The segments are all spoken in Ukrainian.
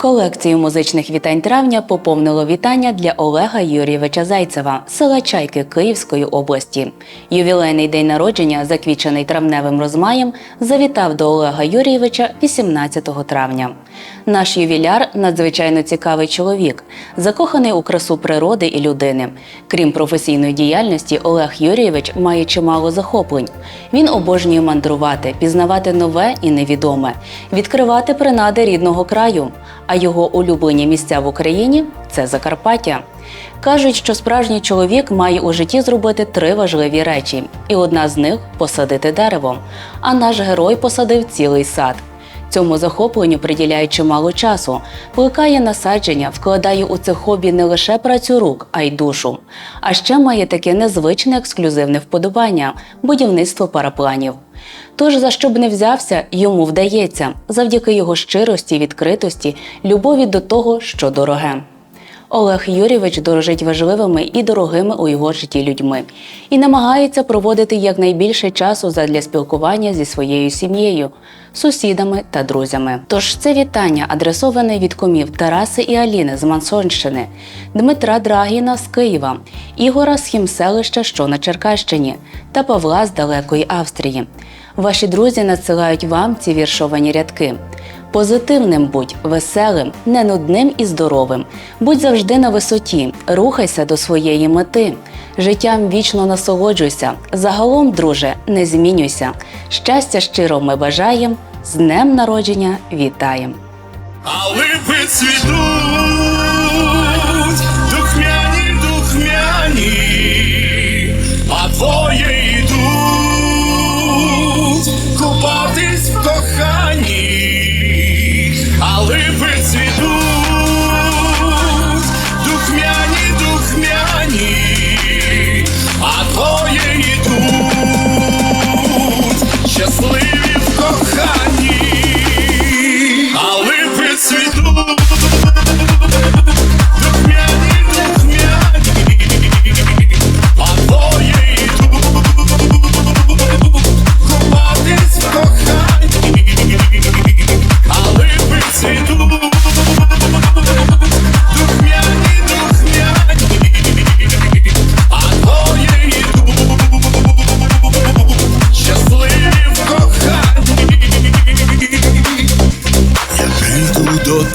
Колекцію музичних вітань травня поповнило вітання для Олега Юрійовича Зайцева, села Чайки Київської області. Ювілейний день народження, заквічений травневим розмаєм, завітав до Олега Юрійовича 18 травня. Наш ювіляр надзвичайно цікавий чоловік, закоханий у красу природи і людини. Крім професійної діяльності, Олег Юрійович має чимало захоплень. Він обожнює мандрувати, пізнавати нове і невідоме, відкривати принади рідного краю. А його улюблені місця в Україні це Закарпаття. Кажуть, що справжній чоловік має у житті зробити три важливі речі, і одна з них посадити дерево. А наш герой посадив цілий сад. Цьому захопленню приділяє чимало часу, плекає насадження, вкладає у це хобі не лише працю рук, а й душу. А ще має таке незвичне ексклюзивне вподобання будівництво парапланів. Тож, за що б не взявся, йому вдається завдяки його щирості, відкритості, любові до того, що дороге. Олег Юрійович дорожить важливими і дорогими у його житті людьми і намагається проводити якнайбільше часу задля спілкування зі своєю сім'єю, сусідами та друзями. Тож це вітання адресоване від комів Тараси і Аліни з Мансонщини, Дмитра Драгіна з Києва, Ігора з Хімселища, що на Черкащині, та Павла з далекої Австрії. Ваші друзі надсилають вам ці віршовані рядки. Позитивним будь, веселим, не нудним і здоровим. Будь завжди на висоті, рухайся до своєї мети. Життям вічно насолоджуйся. Загалом, друже, не змінюйся. Щастя щиро ми бажаєм, з днем народження вітаєм! А липи цвітуть,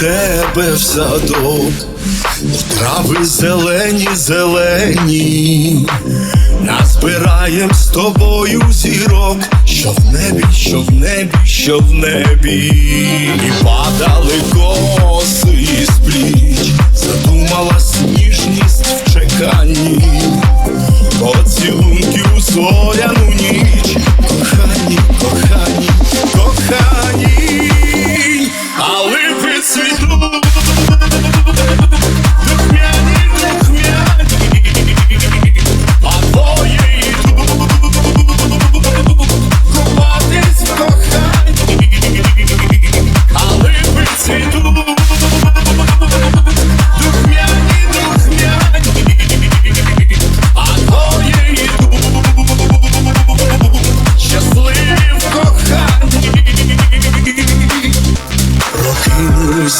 тебе в садок, у трави зелені, зелені, назбираєм з тобою зірок, що в небі, що в небі, що в небі, і падали коси з пліч, задумалась ніжність в чеканні. Поцілунки у зоряну ніч,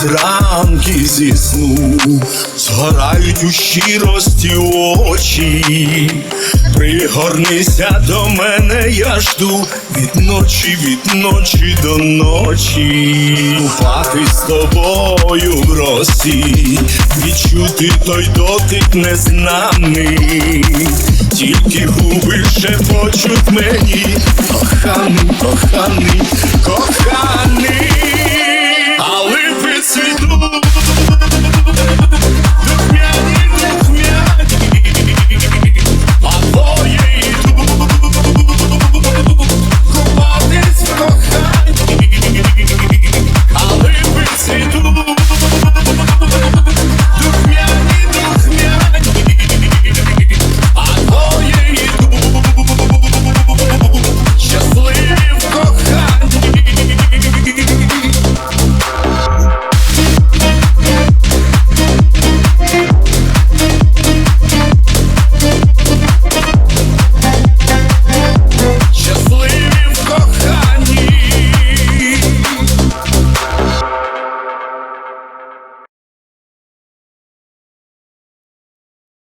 ранки зі сну, згорають у щирості очі. Пригорнися до мене, я жду від ночі, від ночі до ночі. Купати з тобою в росі, відчути той дотик незнаний, тільки губи шепочуть мені, коханий, коханий, коханий.